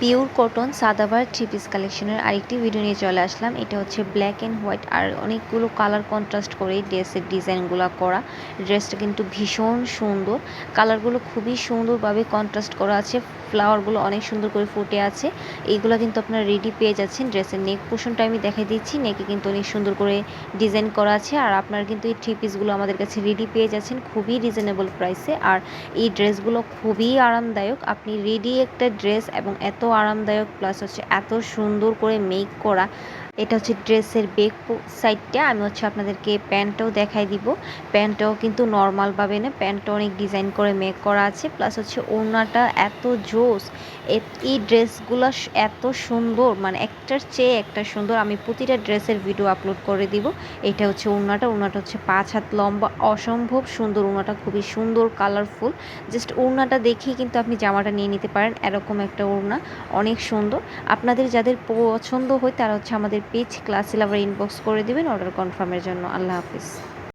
Pure cotton সাদাবার three piece কালেকশনের আরেকটি ভিডিও নিয়ে চলে আসলাম। এটা হচ্ছে ব্ল্যাক অ্যান্ড হোয়াইট আর অনেকগুলো কালার কন্ট্রাস্ট করে ড্রেসের ডিজাইনগুলো করা। ড্রেসটা কিন্তু ভীষণ সুন্দর। কালারগুলো খুবই সুন্দরভাবে কন্ট্রাস্ট করা আছে। ফ্লাওয়ারগুলো অনেক সুন্দর করে ফুটে আছে। এইগুলো কিন্তু আপনারা রেডি পেয়ে যাচ্ছেন ড্রেসের নেক পোষণটা আমি দেখাই দিচ্ছি। নেকে কিন্তু অনেক সুন্দর করে ডিজাইন করা আছে। আর আপনারা কিন্তু এই থ্রি পিসগুলো আমাদের কাছে রেডি পেয়ে যাচ্ছেন খুবই রিজনেবল প্রাইসে আর এই ড্রেসগুলো খুবই আরামদায়ক। আপনি রেডি একটা ড্রেস এবং এত আরামদায়ক প্লাস হচ্ছে এত সুন্দর করে মেক করা। এটা হচ্ছে ড্রেসের বেক সাইডটা আমি হচ্ছে আপনাদেরকে প্যান্টটাও দেখাই দিব। প্যান্টটাও কিন্তু নর্মালভাবে না। প্যান্টটা অনেক ডিজাইন করে মেক করা আছে। প্লাস হচ্ছে ওড়নাটা এত জোস। এই ড্রেসগুলো এত সুন্দর। মানে একটার চেয়ে একটা সুন্দর। আমি প্রতিটা ড্রেসের ভিডিও আপলোড করে দিব। এটা হচ্ছে ওড়নাটা। ওড়নাটা হচ্ছে পাঁচ হাত লম্বা। অসম্ভব সুন্দর। ওড়নাটা খুবই সুন্দর কালারফুল জাস্ট ওড়নাটা দেখেই কিন্তু আপনি জামাটা নিয়ে নিতে পারেন। এরকম একটা ওড়না। অনেক সুন্দর। আপনাদের যাদের পছন্দ হয় তারা হচ্ছে আমাদের পেজ ক্লাস আবার ইনবক্স করে দিবেন অর্ডার কনফার্মের জন্য। আল্লাহ হাফিজ।